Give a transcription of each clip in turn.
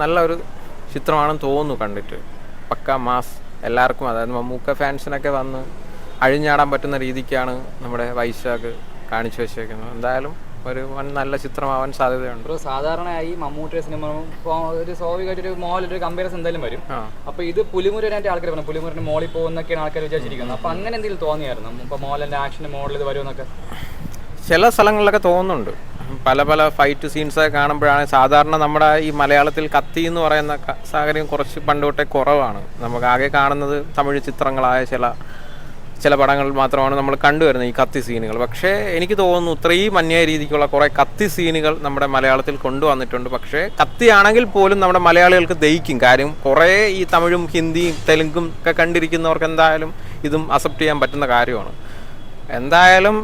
നല്ലൊരു ചിത്രമാണെന്ന് തോന്നുന്നു കണ്ടിട്ട്. പക്ക മാസ് എല്ലാവർക്കും അതായത് മമ്മൂക്ക ഫാൻസിനൊക്കെ വന്ന് അഴിഞ്ഞാടാൻ പറ്റുന്ന രീതിക്കാണ് നമ്മുടെ വൈശാഖ് കാണിച്ചു വെച്ചേക്കുന്നത്. എന്തായാലും ഒരു വൻ നല്ല ചിത്രമാവാൻ സാധ്യതയുണ്ട്. സാധാരണയായി മമ്മൂട്ടിയുടെ സിനിമ ഒരു സ്വാഭാവികമായിട്ട് ഒരു മോളിൽ ഒരു കമ്പാരിസൺ എന്തായാലും വരും. അപ്പൊ ഇത് പുലിമുരുവനായിട്ട് ആൾക്കാർ പറഞ്ഞു പുലിമുരുവിന് മോളിൽ പോകുന്നൊക്കെയാണ് ആൾക്കാർ വിചാരിച്ചിരിക്കുന്നത്. അപ്പൊ അങ്ങനെ എന്തെങ്കിലും തോന്നിയായിരുന്നു? ഇപ്പൊ മോളിന്റെ ആക്ഷൻ മോഡൽ ഇത് വരുമെന്നൊക്കെ? ചില സ്ഥലങ്ങളിലൊക്കെ തോന്നുന്നുണ്ട്. പല പല ഫൈറ്റ് സീൻസൊക്കെ കാണുമ്പോഴാണ് സാധാരണ നമ്മുടെ ഈ മലയാളത്തിൽ കത്തി എന്ന് പറയുന്ന സാഹചര്യം കുറച്ച് പണ്ടോട്ടേ കുറവാണ്. നമുക്ക് ആകെ കാണുന്നത് തമിഴ് ചിത്രങ്ങളായ ചില ചില പടങ്ങളിൽ മാത്രമാണ് നമ്മൾ കണ്ടുവരുന്നത് ഈ കത്തി സീനുകൾ പക്ഷേ എനിക്ക് തോന്നുന്നു ഇത്രയും അന്യായ രീതിക്കുള്ള കുറേ കത്തി സീനുകൾ നമ്മുടെ മലയാളത്തിൽ കൊണ്ടുവന്നിട്ടുണ്ട്. പക്ഷേ കത്തിയാണെങ്കിൽ പോലും നമ്മുടെ മലയാളികൾക്ക് ദഹിക്കും. കാര്യം കുറേ ഈ തമിഴും ഹിന്ദിയും തെലുങ്കും ഒക്കെ കണ്ടിരിക്കുന്നവർക്ക് എന്തായാലും ഇതും അക്സെപ്റ്റ് ചെയ്യാൻ പറ്റുന്ന കാര്യമാണ്. എന്തായാലും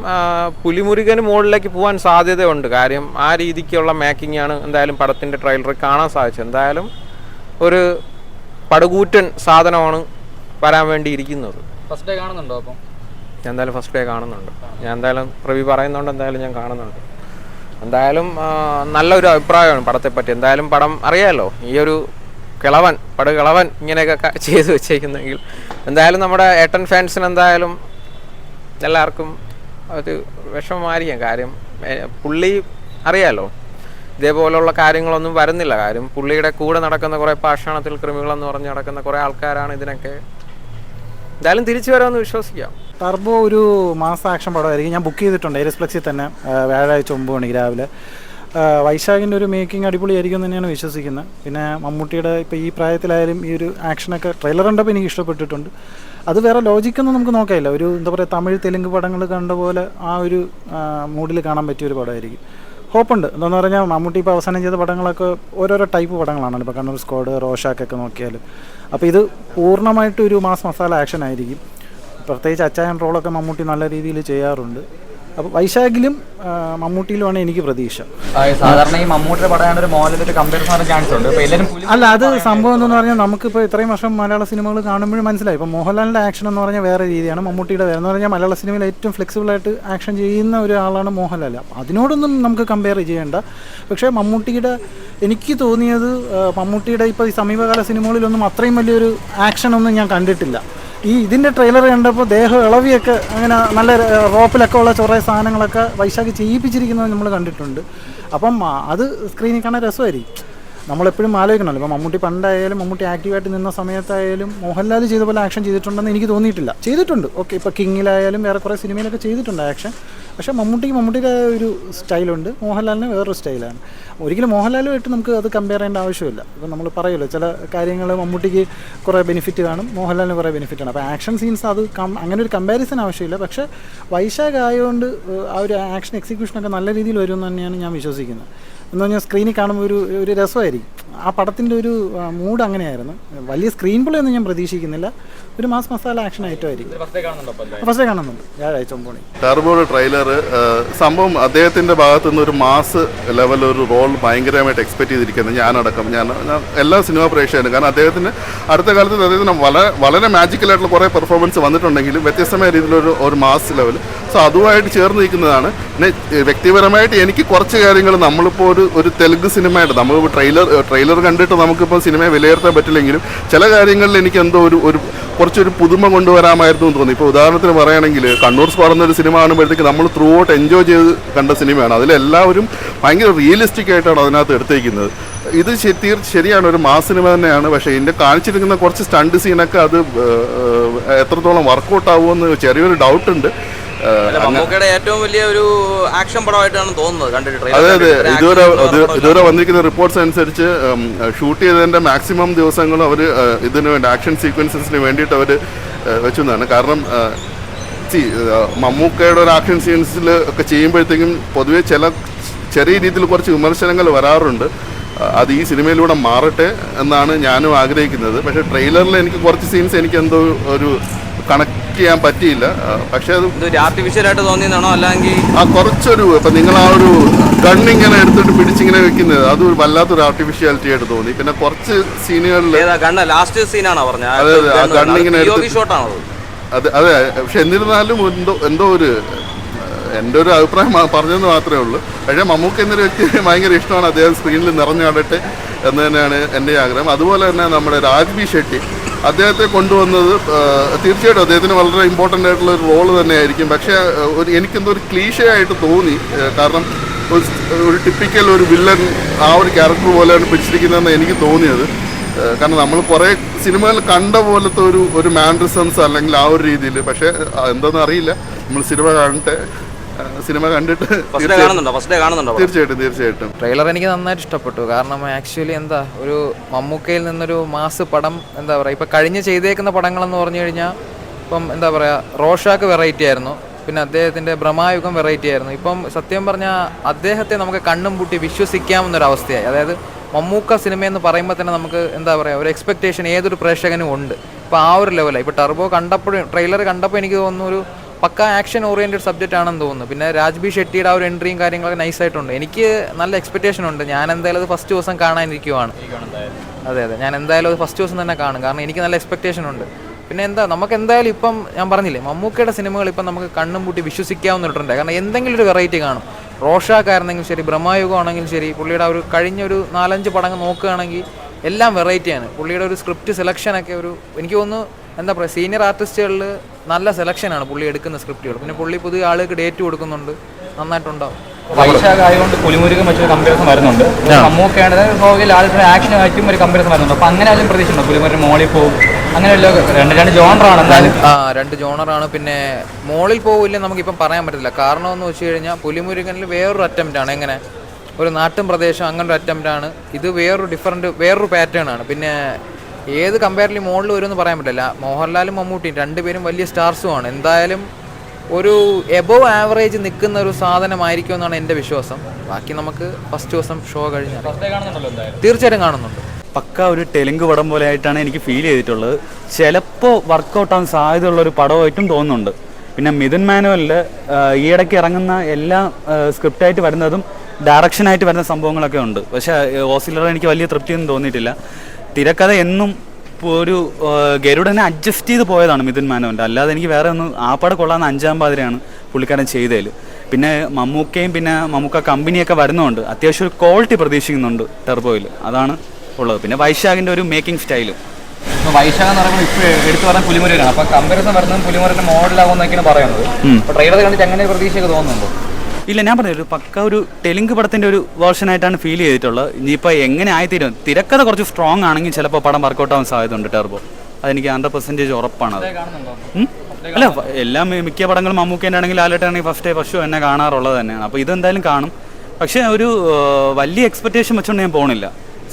പുലിമുരുകന് മുകളിലേക്ക് പോകാൻ സാധ്യതയുണ്ട്. കാര്യം ആ രീതിക്കുള്ള മേക്കിംഗ് ആണ് എന്തായാലും പടത്തിന്റെ ട്രെയിലറിൽ കാണാൻ സാധിച്ചത്. എന്തായാലും ഒരു പടുകൂറ്റൻ സാധനമാണ് വരാൻ വേണ്ടിയിരിക്കുന്നത്. ഫസ്റ്റ് ഡേ കാണുന്നുണ്ടോ അപ്പം? ഞാൻ എന്തായാലും ഫസ്റ്റ് ഡേ കാണുന്നുണ്ട്. ഞാൻ എന്തായാലും റിവ്യൂ പറയുന്നുണ്ട് എന്തായാലും ഞാൻ കാണുന്നുണ്ട്. എന്തായാലും നല്ലൊരു അഭിപ്രായമാണ് പടത്തെപ്പറ്റി. എന്തായാലും പടം അറിയാമല്ലോ ഈ ഒരു കിളവൻ പടുകിളവൻ ഇങ്ങനെയൊക്കെ ചെയ്തു ചെയ്ത് വെച്ചേക്കുന്നെങ്കിൽ. എന്തായാലും നമ്മുടെ ഏട്ടൻ ഫാൻസിന് എന്തായാലും എല്ലാവർക്കും ഒരു വിഷമമായിരിക്കാം. കാര്യം പുള്ളി അറിയാലോ ഇതേപോലുള്ള കാര്യങ്ങളൊന്നും വരുന്നില്ല. കാര്യം പുള്ളിയുടെ കൂടെ നടക്കുന്ന കുറേ പാഷാണത്തിൽ കൃമികളെന്ന് പറഞ്ഞ് നടക്കുന്ന കുറേ ആൾക്കാരാണ് ഇതിനൊക്കെ. എന്തായാലും തിരിച്ചു വരാമെന്ന് വിശ്വസിക്കാം. ടർബോ ഒരു മാസ ആക്ഷൻ പടമായിരിക്കും. ഞാൻ ബുക്ക് ചെയ്തിട്ടുണ്ട്. എരിസ്പ്ലക്സിൽ തന്നെ വ്യാഴാഴ്ച ഒമ്പത് മണിക്ക് രാവിലെ. വൈശാഖിന്റെ ഒരു മേക്കിംഗ് അടിപൊളിയായിരിക്കും എന്ന് തന്നെയാണ് വിശ്വസിക്കുന്നത്. പിന്നെ മമ്മൂട്ടിയുടെ ഇപ്പോൾ ഈ പ്രായത്തിലായാലും ഈ ഒരു ആക്ഷനൊക്കെ ട്രെയിലർ കണ്ടപ്പോൾ എനിക്ക് ഇഷ്ടപ്പെട്ടിട്ടുണ്ട്. അത് വേറെ ലോജിക്കൊന്നും നമുക്ക് നോക്കാനില്ല. ഒരു എന്താ പറയുക തമിഴ് തെലുങ്ക് പടങ്ങൾ കണ്ട പോലെ ആ ഒരു മൂഡിൽ കാണാൻ പറ്റിയ ഒരു പടമായിരിക്കും. ഹോപ്പുണ്ട്. എന്താണെന്ന് പറഞ്ഞാൽ മമ്മൂട്ടി ഇപ്പോൾ അവസാനം ചെയ്ത പടങ്ങളൊക്കെ ഓരോരോ ടൈപ്പ് പടങ്ങളാണ് ഇപ്പോൾ കണ്ണൂർ സ്ക്വാഡ് റോഷാക്കൊക്കെ നോക്കിയാൽ അപ്പോൾ ഇത് പൂർണമായിട്ട് ഒരു മാസ് മസാല ആക്ഷൻ ആയിരിക്കും. പ്രത്യേകിച്ച് അച്ചായൻ റോളൊക്കെ മമ്മൂട്ടി നല്ല രീതിയിൽ ചെയ്യാറുണ്ട്. അപ്പോൾ വൈശാഖിലും മമ്മൂട്ടിയിലുമാണ് എനിക്ക് പ്രതീക്ഷ. സാധാരണ ഈ മമ്മൂട്ടിയുടെ പടമാണ് ഒരു മോഹൻലാലിന്റെ ഒരു കമ്പാരിസൺ ചാൻസ് ഉണ്ട്. അല്ല അത് സംഭവം എന്ന് പറഞ്ഞാൽ നമുക്കിപ്പോൾ ഇത്രയും വർഷം മലയാള സിനിമകൾ കാണുമ്പോഴും മനസ്സിലായി. ഇപ്പോൾ മോഹൻലാലിന്റെ ആക്ഷൻ എന്ന് പറഞ്ഞാൽ വേറെ രീതിയാണ് മമ്മൂട്ടിയുടെ വേറെ. എന്ന് പറഞ്ഞാൽ മലയാള സിനിമയിൽ ഏറ്റവും ഫ്ലെക്സിബിൾ ആയിട്ട് ആക്ഷൻ ചെയ്യുന്ന ഒരാളാണ് മോഹൻലാൽ. അതിനോടൊന്നും നമുക്ക് കമ്പയർ ചെയ്യേണ്ട. പക്ഷേ മമ്മൂട്ടിയുടെ എനിക്ക് തോന്നിയത് മമ്മൂട്ടിയുടെ ഇപ്പോൾ ഈ സമീപകാല സിനിമകളിലൊന്നും അത്രയും വലിയൊരു ആക്ഷൻ ഒന്നും ഞാൻ കണ്ടിട്ടില്ല. ഈ ഇതിന്റെ ട്രെയിലർ കണ്ടപ്പോൾ ദേഹം ഇളവിയൊക്കെ അങ്ങനെ നല്ല റോപ്പിലൊക്കെ ഉള്ള കുറേ സാധനങ്ങളൊക്കെ വൈശാഖ് ചെയ്യിപ്പിച്ചിരിക്കുന്നത് നമ്മൾ കണ്ടിട്ടുണ്ട്. അപ്പം അത് സ്ക്രീനിൽ കാണാൻ രസമായിരിക്കും. നമ്മളെപ്പോഴും ആലോചിക്കണമല്ലോ. ഇപ്പം മമ്മൂട്ടി പണ്ടായാലും മമ്മൂട്ടി ആക്റ്റീവായിട്ട് നിന്ന സമയത്തായാലും മോഹൻലാൽ ചെയ്ത പോലെ ആക്ഷൻ ചെയ്തിട്ടുണ്ടെന്ന് എനിക്ക് തോന്നിയിട്ടില്ല. ചെയ്തിട്ടുണ്ട്. ഓക്കെ ഇപ്പോൾ കിങ്ങിലായാലും വേറെ കുറേ സിനിമയിലൊക്കെ ചെയ്തിട്ടുണ്ട് ആക്ഷൻ പക്ഷേ മമ്മൂട്ടിക്ക് മമ്മൂട്ടിയുടെ ഒരു സ്റ്റൈലുണ്ട്. മോഹൻലാലിന് വേറൊരു സ്റ്റൈലാണ്. ഒരിക്കലും മോഹൻലാലുമായിട്ട് നമുക്ക് അത് കമ്പയർ ചെയ്യേണ്ട ആവശ്യമില്ല. ഇപ്പോൾ നമ്മൾ പറയുമല്ലോ ചില കാര്യങ്ങൾ മമ്മൂട്ടിക്ക് കുറേ ബെനിഫിറ്റ് കാണും മോഹൻലാലിന് കുറേ ബെനിഫിറ്റ് ആണ് അപ്പോൾ ആക്ഷൻ സീൻസ് അത് അങ്ങനെ ഒരു കമ്പാരിസൺ ആവശ്യമില്ല. പക്ഷേ വൈശാഖ് ആയതുകൊണ്ട് ആ ഒരു ആക്ഷൻ എക്സിക്യൂഷനൊക്കെ നല്ല രീതിയിൽ വരുമെന്ന് തന്നെയാണ് ഞാൻ വിശ്വസിക്കുന്നത്. എന്ന് പറഞ്ഞാൽ സ്ക്രീനിൽ കാണുമ്പോൾ ഒരു ഒരു രസമായിരിക്കും. ആ പടത്തിന്റെ ഒരു മൂഡ് അങ്ങനെയായിരുന്നു. വലിയ സ്ക്രീൻ പ്ലേ ഒന്നും ഞാൻ പ്രതീക്ഷിക്കുന്നില്ല. ഒരു മാസ് മസാല ആക്ഷൻ ഐറ്റം ആയിരിക്കും. ഫസ്റ്റ് കാണുന്നുണ്ടോ വ്യാഴാഴ്ച ഒമ്പത് മണി. ടർബോയുടെ ട്രെയിലർ സംഭവം അദ്ദേഹത്തിന്റെ ഭാഗത്തു നിന്ന് ഒരു മാസ് ലെവൽ ഒരു റോൾ ഭയങ്കരമായിട്ട് എക്സ്പെക്ട് ചെയ്തിരിക്കുന്നത് ഞാനടക്കം ഞാൻ ഞാൻ എല്ലാ സിനിമ പ്രേക്ഷകരും കാരണം അദ്ദേഹത്തിന് അടുത്ത കാലത്ത് അദ്ദേഹത്തിന് വളരെ വളരെ മാജിക്കലായിട്ടുള്ള കുറേ പെർഫോമൻസ് വന്നിട്ടുണ്ടെങ്കിലും വ്യത്യസ്തമായ രീതിയിലൊരു ഒരു മാസ് ലെവൽ സോ അതുമായിട്ട് ചേർന്ന് നിൽക്കുന്നതാണ്. പിന്നെ വ്യക്തിപരമായിട്ട് എനിക്ക് കുറച്ച് കാര്യങ്ങൾ നമ്മളിപ്പോൾ ഒരു ഒരു തെലുങ്ക് സിനിമയുടെ നമ്മൾ ട്രെയിലർ ട്രെയിലർ കണ്ടിട്ട് നമുക്കിപ്പോൾ സിനിമയെ വിലയിരുത്താൻ പറ്റില്ലെങ്കിലും ചില കാര്യങ്ങളിൽ എനിക്ക് എന്തോ ഒരു ഒരു കുറച്ചൊരു പുതുമ കൊണ്ടുവരാമായിരുന്നു എന്ന് തോന്നി. ഇപ്പോൾ ഉദാഹരണത്തിന് പറയുകയാണെങ്കിൽ കണ്ണൂർ സ്ക്വാർ എന്നൊരു സിനിമ കാണുമ്പോഴത്തേക്ക് നമ്മൾ ത്രൂ ഔട്ട് എൻജോയ് ചെയ്ത് കണ്ട സിനിമയാണ്. അതിലെല്ലാവരും ഭയങ്കര റിയലിസ്റ്റിക് ആയിട്ടാണ് അതിനകത്ത് എടുത്തേക്കുന്നത്. ഇത് തീർ- ശരിയാണ് ഒരു മാസ് സിനിമ തന്നെയാണ്. പക്ഷേ ഇതിന്റെ കാണിച്ചിരിക്കുന്ന കുറച്ച് സ്റ്റണ്ട് സീനൊക്കെ അത് എത്രത്തോളം വർക്കൗട്ട് ആവുമെന്ന് ചെറിയൊരു ഡൗട്ട് ഉണ്ട്. ഏഹ്, അല്ല, മമ്മൂക്കയുടെ ഏറ്റവും വലിയ ഒരു ആക്ഷൻ പടമായിട്ടാണ് തോന്നുന്നത്. കണ്ടിട്ട് അതെ അതെ. ഇതുവരെ ഇതുവരെ വന്നിരിക്കുന്ന റിപ്പോർട്ട്സ് അനുസരിച്ച് ഷൂട്ട് ചെയ്തതിന്റെ മാക്സിമം ദിവസങ്ങളും അവർ ഇതിനു വേണ്ടി ആക്ഷൻ സീക്വൻസസിന് വേണ്ടിയിട്ട് അവർ വെച്ചതാണ് കാരണം സി മമ്മൂക്കയുടെ ഒരു ആക്ഷൻ സീൻസിൽ ഒക്കെ ചെയ്യുമ്പോഴത്തേക്കും പൊതുവെ ചില ചെറിയ രീതിയിൽ കുറച്ച് വിമർശനങ്ങൾ വരാറുണ്ട്. അത് ഈ സിനിമയിലൂടെ മാറട്ടെ എന്നാണ് ഞാനും ആഗ്രഹിക്കുന്നത്. പക്ഷേ ട്രെയിലറിൽ എനിക്ക് കുറച്ച് സീൻസ് എനിക്ക് എന്തോ ഒരു കണക്ട് ചെയ്യാൻ പറ്റിയില്ല. പക്ഷെ അത് ആയിട്ട് തോന്നിയതാണോ? അല്ലെങ്കിൽ ആ കുറച്ചൊരു ഇപ്പൊ നിങ്ങൾ ആ ഒരു ഗണ്ണിങ്ങനെ എടുത്തിട്ട് പിടിച്ചിങ്ങനെ വെക്കുന്നത്. അത് ഒരു വല്ലാത്തൊരു ആർട്ടിഫിഷ്യാലിറ്റി ആയിട്ട് തോന്നി. പിന്നെ കുറച്ച് സീനുകളിൽ ഏതാ ലാസ്റ്റ് സീനാണോ അതെ, അതെ, ആ ഗണ്ണിങ്ങനെ ഇങ്ങനെ എടുത്ത് ഷോട്ടാണോ അത് അതെ. പക്ഷെ എന്നിരുന്നാലും എന്തോ എന്തോ ഒരു എന്റെ ഒരു അഭിപ്രായം പറഞ്ഞെന്ന് മാത്രമേ ഉള്ളൂ. പക്ഷേ മമ്മൂക്ക എന്നൊരു വ്യക്തി ഭയങ്കര ഇഷ്ടമാണ്. അദ്ദേഹം സ്ക്രീനിൽ നിറഞ്ഞാടട്ടെ എന്ന് തന്നെയാണ് എന്റെ ആഗ്രഹം. അതുപോലെ തന്നെ നമ്മുടെ രാജ്ബി ഷെട്ടി. അദ്ദേഹത്തെ കൊണ്ടുവന്നത് തീർച്ചയായിട്ടും അദ്ദേഹത്തിന് വളരെ ഇമ്പോർട്ടന്റ് ആയിട്ടുള്ള ഒരു റോൾ തന്നെയായിരിക്കും. പക്ഷേ ഒരു എനിക്കെന്തോ ഒരു തോന്നി. കാരണം ഒരു ഒരു ടിപ്പിക്കൽ ഒരു വില്ലൻ ആ ഒരു ക്യാരക്ടർ പോലെയാണ് പിടിച്ചിരിക്കുന്നതെന്ന് എനിക്ക് തോന്നിയത്. കാരണം നമ്മൾ കുറേ സിനിമകൾ കണ്ട പോലത്തെ ഒരു ഒരു മാൻഡ്രിസംസ് അല്ലെങ്കിൽ ആ ഒരു രീതിയിൽ. പക്ഷേ എന്തെന്ന് അറിയില്ല. നമ്മൾ സിനിമ കാണട്ടെ. സിനിമ കണ്ടിട്ട് ഫസ്റ്റ് ഡേ തീർച്ചയായിട്ടും? തീർച്ചയായിട്ടും ട്രെയിലർ എനിക്ക് നന്നായിട്ട് ഇഷ്ടപ്പെട്ടു. കാരണം ആക്ച്വലി എന്താ ഒരു മമ്മൂക്കയിൽ നിന്നൊരു മാസ് പടം എന്താ പറയുക ഇപ്പം കഴിഞ്ഞ് ചെയ്തേക്കുന്ന പടങ്ങളെന്ന് പറഞ്ഞു കഴിഞ്ഞാൽ ഇപ്പം എന്താ പറയുക റോഷാക്ക് വെറൈറ്റി ആയിരുന്നു. പിന്നെ അദ്ദേഹത്തിന്റെ ഭ്രമായുഗം വെറൈറ്റി ആയിരുന്നു. ഇപ്പം സത്യം പറഞ്ഞാൽ അദ്ദേഹത്തെ നമുക്ക് കണ്ണും പൂട്ടി വിശ്വസിക്കാമെന്നൊരവസ്ഥയായി അതായത് മമ്മൂക്ക സിനിമയെന്ന് പറയുമ്പോൾ തന്നെ നമുക്ക് എന്താ പറയുക ഒരു എക്സ്പെക്റ്റേഷൻ ഏതൊരു പ്രേക്ഷകനും ഉണ്ട്. ഇപ്പോൾ ആ ഒരു ലെവലായി ഇപ്പോൾ ടർബോ കണ്ടപ്പോഴും ട്രെയിലർ കണ്ടപ്പോൾ എനിക്ക് തോന്നുന്നു ഒരു പക്ക ആക്ഷൻ ഓറിയന്റഡ് സബ്ജക്റ്റ് ആണെന്ന് തോന്നുന്നു. പിന്നെ രാജ്ബി ഷെട്ടിയുടെ ആ ഒരു എൻട്രിയും കാര്യങ്ങളൊക്കെ നൈസായിട്ടുണ്ട് എനിക്ക് നല്ല എക്സ്പെക്റ്റേഷൻ ഉണ്ട്. ഞാൻ എന്തായാലും അത് ഫസ്റ്റ് ദിവസം കാണാനിരിക്കുവാണ് അതെ അതെ. ഞാൻ എന്തായാലും അത് ഫസ്റ്റ് ദിവസം തന്നെ കാണും. കാരണം എനിക്ക് നല്ല എക്സ്പെക്റ്റേഷൻ ഉണ്ട്. പിന്നെ എന്താ നമുക്ക് എന്തായാലും ഇപ്പം ഞാൻ പറഞ്ഞില്ലേ മമ്മൂക്കയുടെ സിനിമകൾ ഇപ്പം നമുക്ക് കണ്ണും പൂട്ടി വിശ്വസിക്കാവുന്ന ഒരു കാരണം എന്തെങ്കിലും ഒരു വെറൈറ്റി കാണും. റോഷാക്കായിരുന്നെങ്കിലും ശരി ബ്രഹ്മയുഗം ആണെങ്കിലും ശരി പുള്ളിയുടെ ഒരു കഴിഞ്ഞ ഒരു നാലഞ്ച് പടങ്ങൾ നോക്കുകയാണെങ്കിൽ എല്ലാം വെറൈറ്റിയാണ് പുള്ളിയുടെ ഒരു സ്ക്രിപ്റ്റ് സെലക്ഷനൊക്കെ ഒരു എനിക്ക് തോന്നുന്നു എന്താ പറയുക സീനിയർ ആർട്ടിസ്റ്റുകളിൽ നല്ല സെലക്ഷനാണ് പുള്ളി എടുക്കുന്ന സ്ക്രിപ്റ്റുകൾ പിന്നെ പുള്ളി പുതിയ ആളുകൾക്ക് ഡേറ്റ് കൊടുക്കുന്നുണ്ട്. നന്നായിട്ടുണ്ടാവും. വൈശാഖ് ആയതുകൊണ്ട് പുലിമുരുകൻ വെച്ചൊരു കമ്പാരിസൺ വരുന്നുണ്ട്. ആക്ഷൻ ആയിട്ടും ഒരു കമ്പാരിസൺ വരുന്നുണ്ട്. അപ്പൊ അങ്ങനെ ആദ്യം പ്രതീക്ഷയുണ്ടോ പുലിമുരുകൻ മോളിൽ പോകും. അങ്ങനെ വല്ല രണ്ട് രണ്ട് ജോണറാണ് എന്തായാലും ആ രണ്ട് ജോണറാണ് പിന്നെ മോളിൽ പോവില്ല നമുക്കിപ്പം പറയാൻ പറ്റില്ല കാരണം എന്ന് വെച്ച് കഴിഞ്ഞാൽ പുലിമുരുകനിൽ വേറൊരു അറ്റംപ്റ്റ് ആണ്. എങ്ങനെ? ഒരു നാട്ടും പ്രദേശം അങ്ങനെ ഒരു അറ്റംപ്റ്റ് ആണ്. ഇത് വേറൊരു ഡിഫറെന്റ് വേറൊരു പാറ്റേൺ ആണ്. പിന്നെ ഏത് കമ്പാരിലി മോളിൽ വരുമെന്ന് പറയാൻ പറ്റില്ല. മോഹൻലാലും മമ്മൂട്ടിയും രണ്ടുപേരും വലിയ സ്റ്റാർസുമാണ് എന്തായാലും ഒരു എബോവ് ആവറേജ് നിൽക്കുന്ന ഒരു സാധനമായിരിക്കും എന്നാണ് എന്റെ വിശ്വാസം. ബാക്കി നമുക്ക് ഫസ്റ്റ് ദിവസം ഷോ കഴിഞ്ഞ തീർച്ചയായിട്ടും കാണുന്നുണ്ട്. പക്ക ഒരു തെലുങ്ക് പടം പോലെ ആയിട്ടാണ് എനിക്ക് ഫീൽ ചെയ്തിട്ടുള്ളത്. ചിലപ്പോൾ വർക്കൗട്ട് ആവാൻ സാധ്യതയുള്ള ഒരു പടമായിട്ടും തോന്നുന്നുണ്ട്. പിന്നെ മിഥുൻ മാനുവലിൽ ഈയിടയ്ക്ക് ഇറങ്ങുന്ന എല്ലാ സ്ക്രിപ്റ്റായിട്ട് വരുന്നതും ഡയറക്ഷനായിട്ട് വരുന്ന സംഭവങ്ങളൊക്കെ ഉണ്ട്. പക്ഷേ ഓസിലർ എനിക്ക് വലിയ തൃപ്തിയൊന്നും തോന്നിയിട്ടില്ല. തിരക്കഥ എന്നും ഒരു ഗരുഡനെ അഡ്ജസ്റ്റ് ചെയ്ത് പോയതാണ് മിഥുൻ മാനവന്റെ അല്ലാതെ എനിക്ക് വേറെ ഒന്നും ആപ്പാട് കൊള്ളാന്ന് കൊള്ളാവുന്ന അഞ്ചാം പാതിരയാണ് പുള്ളിക്കാരൻ ചെയ്തതിൽ പിന്നെ മമ്മൂക്കയും പിന്നെ മമ്മൂക്ക കമ്പനിയൊക്കെ വരുന്നുണ്ട് അത്യാവശ്യം ഒരു ക്വാളിറ്റി പ്രതീക്ഷിക്കുന്നുണ്ട് ടെർബോയിൽ അതാണ് ഉള്ളത്. പിന്നെ വൈശാഖിന്റെ ഒരു മേക്കിംഗ് സ്റ്റൈലും ഇപ്പൊ വൈശാഖ് എന്ന് പറയുമ്പോൾ ഇപ്പൊ എടുത്തു പറഞ്ഞ പുലിമുരുകനാണ്. അപ്പൊ കമ്പാരിസൺ വരുന്നത് പുലിമുരുകന്റെ മോഡലാകുമെന്നൊക്കെയാണ് പറയുന്നത്. അപ്പോൾ ട്രെയിലർ കണ്ടിട്ട് എങ്ങനെ പ്രതീക്ഷയൊക്കെ തോന്നുന്നുണ്ടോ? ഇല്ല ഞാൻ പറഞ്ഞു ഒരു പക്ക ഒരു തെലുങ്ക് പടത്തിന്റെ ഒരു വേർഷൻ ആയിട്ടാണ് ഫീൽ ചെയ്തിട്ടുള്ളത്. ഇനിയിപ്പോൾ എങ്ങനെ ആയിത്തീരും? തിരക്കഥ കുറച്ച് സ്ട്രോങ് ആണെങ്കിൽ ചിലപ്പോൾ പടം വർക്കൗട്ട് ആവാൻ സാധ്യതയുണ്ട് ടെർബോ. അതെനിക്ക് ഹൺഡ്രഡ് പെർസെന്റേജ് ഉറപ്പാണ് അത്. അല്ല എല്ലാം മിക്ക പടങ്ങളും മമ്മൂക്കേന്റെ ആണെങ്കിൽ ലാലേട്ടാണെങ്കിൽ ഫസ്റ്റ് ഡേ ഫസ്റ്റ് എന്നെ കാണാറുള്ളത് തന്നെയാണ്. അപ്പോൾ ഇതെന്തായാലും കാണും. പക്ഷേ ഒരു വലിയ എക്സ്പെക്റ്റേഷൻ വെച്ചുകൊണ്ട് ഞാൻ പോകണില്ല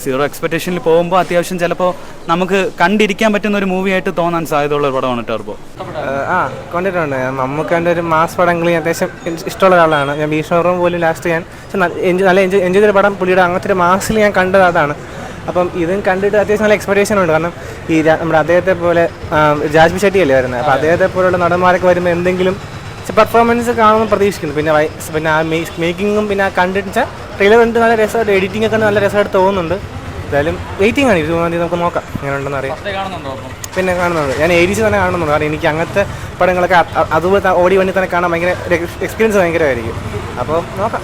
സീറോ എക്സ്പെക്റ്റേഷനിൽ പോകുമ്പോൾ അത്യാവശ്യം ചിലപ്പോൾ നമുക്ക് കണ്ടിരിക്കാൻ പറ്റുന്ന ഒരു മൂവി ആയിട്ട് തോന്നാൻ സാധ്യതയുള്ള ഒരു പടമാണ് ടെർബോ ആ കണ്ടിട്ടുണ്ട്. നമുക്ക് എന്റെ ഒരു മാസ് പടങ്ങൾ ഞാൻ അത്യാവശ്യം ഇഷ്- ഇഷ്ടമുള്ള ഒരാളാണ്. ഞാൻ ഭീഷ്മറും പോലും ലാസ്റ്റ് ഞാൻ നല്ല എൻജോയ് എൻജോയ് ചെയ്ത പടം പുള്ളിയുടെ അങ്ങനത്തെ ഒരു മാസിൽ ഞാൻ കണ്ടത് അതാണ്. അപ്പം ഇതും കണ്ടിട്ട് അത്യാവശ്യം നല്ല എക്സ്പെക്ടേഷൻ ഉണ്ട്. കാരണം ഈ നമ്മുടെ അദ്ദേഹത്തെ പോലെ ജാജ്ബി ഷെട്ടി അല്ലേ വരുന്നത്? അപ്പോൾ അദ്ദേഹത്തെ പോലുള്ള നടന്മാരൊക്കെ വരുമ്പോൾ എന്തെങ്കിലും പെർഫോമൻസ് കാണുമെന്ന് പ്രതീക്ഷിക്കുന്നു. പിന്നെ പിന്നെ ആ മേക്കിങ്ങും പിന്നെ ആ കണ്ടിട്ട് ട്രെയിലർ കണ്ടിട്ട് നല്ല രസമായിട്ട് എഡിറ്റിംഗ് ഒക്കെ നല്ല രസമായിട്ട് തോന്നുന്നുണ്ട്. എന്തായാലും വെയിറ്റിംഗ് ആണ്. ഇരുപതാം തീയതി നമുക്ക് നോക്കാം. എങ്ങനെ ഉണ്ടെന്ന് അറിയാം പിന്നെ കാണുന്നുണ്ട്. ഞാൻ ഏരീസ് തന്നെ കാണുന്നുണ്ട്. കാരണം എനിക്ക് അങ്ങനത്തെ പടങ്ങളൊക്കെ അതുപോലെ ഓടി വണ്ടി തന്നെ കാണാൻ ഭയങ്കര എക്സ്പീരിയൻസ് ഭയങ്കരമായിരിക്കും. അപ്പോൾ നോക്കാം.